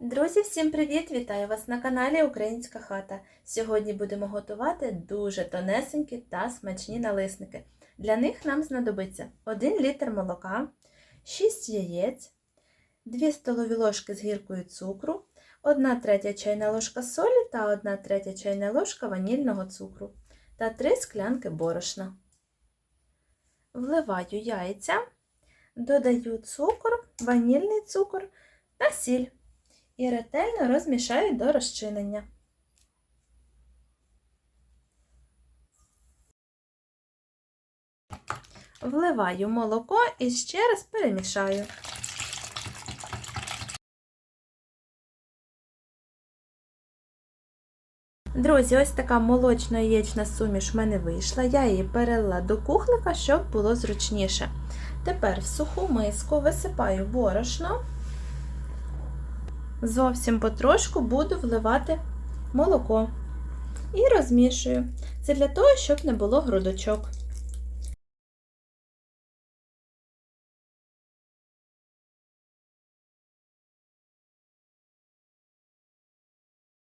Друзі, всім привіт! Вітаю вас на каналі Українська хата. Сьогодні будемо готувати дуже тонесенькі та смачні налисники. Для них нам знадобиться 1 літр молока, 6 яєць, 2 столові ложки з гіркою цукру, 1 третя чайна ложка солі та 1 третя чайна ложка ванільного цукру та 3 склянки борошна. Вливаю яйця, додаю цукор, ванільний цукор та сіль і ретельно розмішаю до розчинення. Вливаю молоко і ще раз перемішаю. Друзі, ось така молочно-яєчна суміш в мене вийшла. Я її перелила до кухлика, щоб було зручніше. Тепер в суху миску висипаю борошно. Зовсім потрошку буду вливати молоко і розмішую. Це для того, щоб не було грудочок.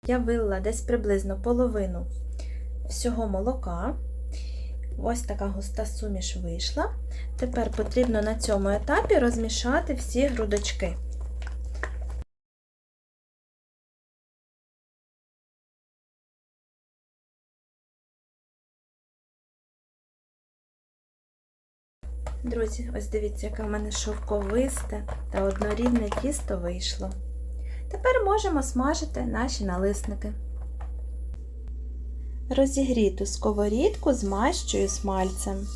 Я вилила десь приблизно половину всього молока. Ось така густа суміш вийшла. Тепер потрібно на цьому етапі розмішати всі грудочки. Друзі, ось дивіться, яке в мене шовковисте та однорідне тісто вийшло. Тепер можемо смажити наші налисники. Розігріту сковорідку змащую смальцем.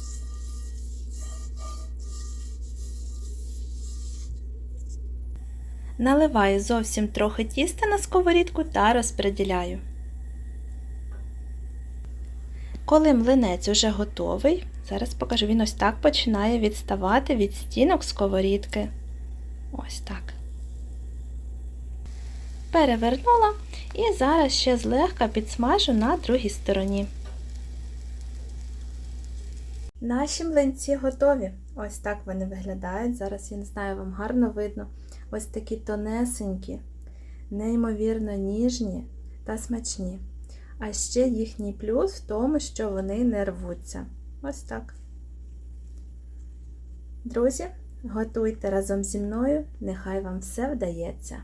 Наливаю зовсім трохи тіста на сковорідку та розподіляю. Коли млинець уже готовий, зараз покажу, він ось так починає відставати від стінок сковорідки. Ось так. Перевернула і зараз ще злегка підсмажу на другій стороні. Наші млинці готові. Ось так вони виглядають. Зараз, я не знаю, вам гарно видно. Ось такі тонесенькі, неймовірно ніжні та смачні. А ще їхній плюс в тому, що вони не рвуться. Ось так. Друзі, готуйте разом зі мною, нехай вам все вдається.